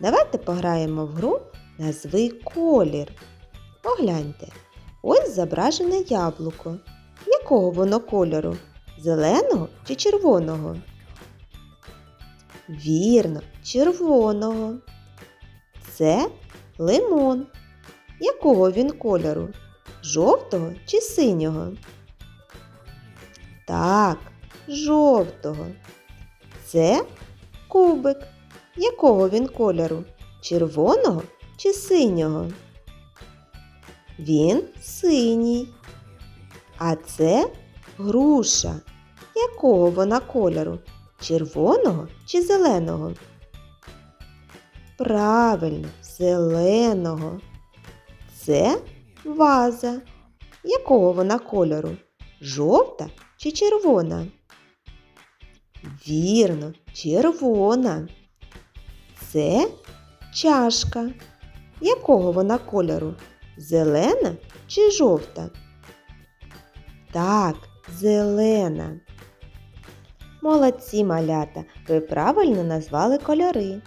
Давайте пограємо в гру Назви колір. Погляньте, ось зображене яблуко. Якого воно кольору? Зеленого чи червоного? Вірно, червоного. Це лимон. Якого він кольору? Жовтого чи синього? Так, жовтого. Це кубик. Якого він кольору? Червоного чи синього? Він синій. А це груша. Якого вона кольору? Червоного чи зеленого? Правильно, зеленого. Це ваза. Якого вона кольору? Жовта чи червона? Вірно, червона. Це чашка. Якого вона кольору? Зелена чи жовта? Так, зелена. Молодці малята, ви правильно назвали кольори.